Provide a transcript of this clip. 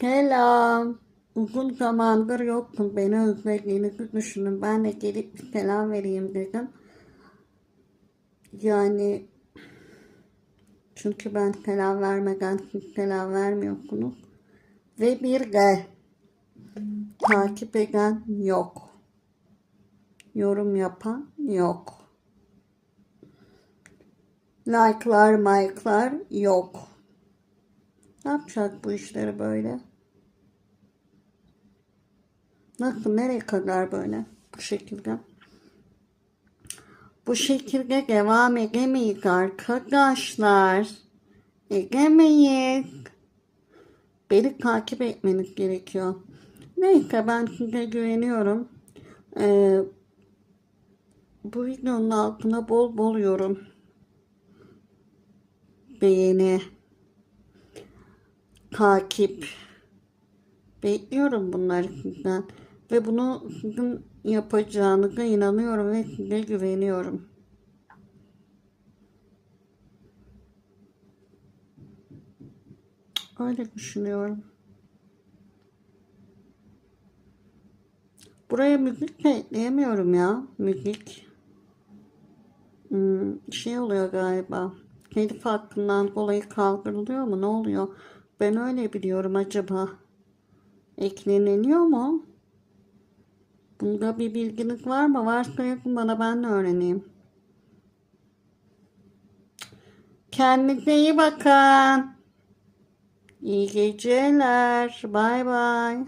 Selam. Uzun zamandır yoktun. Beni özlediğinizi düşündüm. Ben de gelip selam vereyim dedim. Yani çünkü ben selam vermeden siz selam vermiyorsunuz. Ve bir de takip eden yok. Yorum yapan yok. Like'lar, mike'lar yok. Ne yapacak bu işleri böyle? Nasıl, nereye kadar böyle? Bu şekilde. Bu şekilde devam edemeyiz arkadaşlar. Edemeyiz. Beni takip etmeniz gerekiyor. Neyse ben size güveniyorum. Ee, bu videonun altına bol bol yorum. Beğeni. Takip. Bekliyorum bunları sizden. Ve bunu sizin yapacağınıza inanıyorum ve size güveniyorum. Öyle düşünüyorum. Buraya müzik de ekleyemiyorum ya. Müzik. Hmm, şey oluyor galiba. Telif hakkından dolayı kaldırılıyor mu? Ne oluyor? Ben öyle biliyorum acaba. Ekleniliyor mu? Bunda bir bilginiz var mı? Varsa yakın bana ben de öğreneyim. Kendinize iyi bakın. İyi geceler. Bay bay.